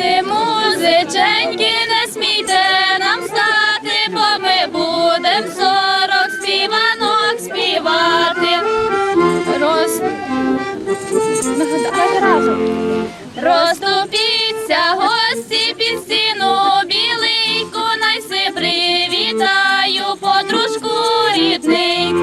співати, музиченьки, не смійте нам стати, бо ми будем сорок співанок співати. Роз... Розступіться, гості під стіну біленьку, найси привітаю подружку рідний.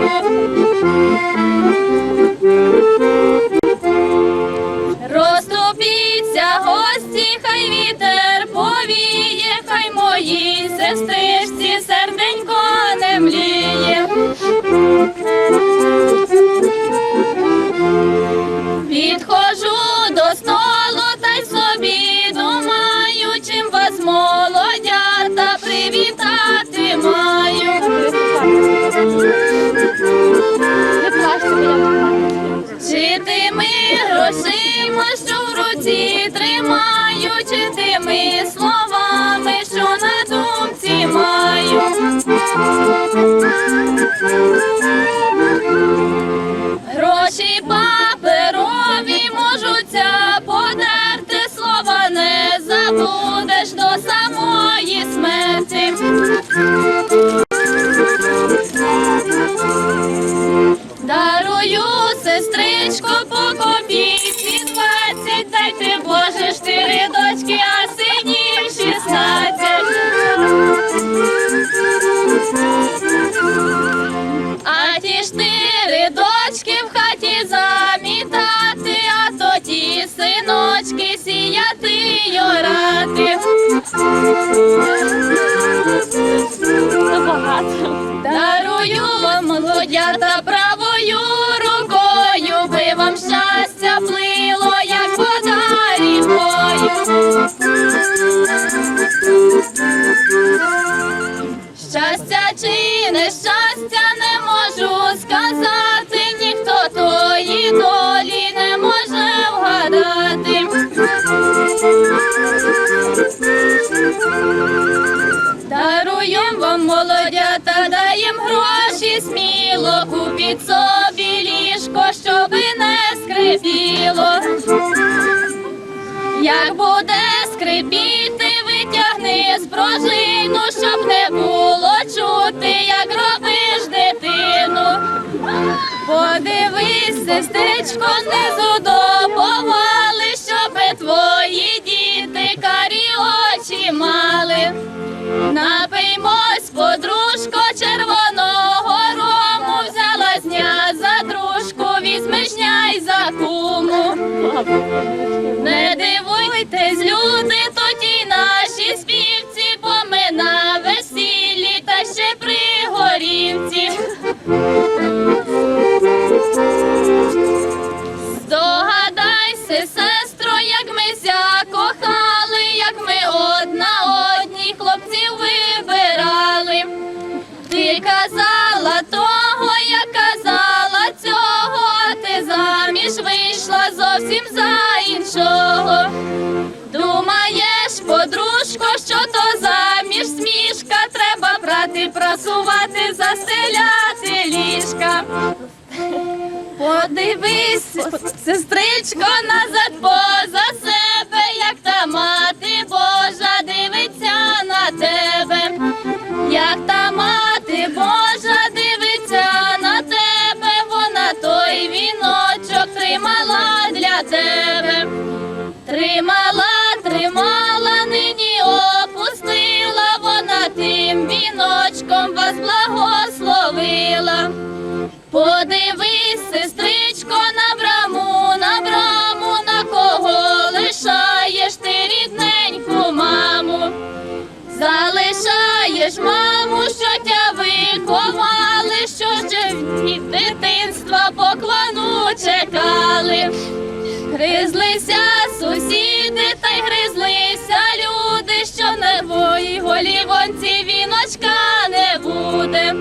щастя чи нещастя не можу сказати, ніхто тої долі не може вгадати. Даруєм вам молодята, даєм гроші, сміло купіть собі ліжко, щоби не скрипіло. Як буде скрипіти, витягни з прожи. Листечко знизу до щоб твої діти карі очі мали, напиймо. ж вийшла зовсім за іншого. Думаєш, подружко, що то заміж смішка, треба брати, прасувати, застеляти ліжка. Подивись, сестричко, назад поза. гризлися сусіди, та й гризлися люди, що на твоїй голівонці віночка не буде.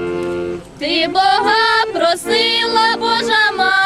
Ти Бога просила Божа мати.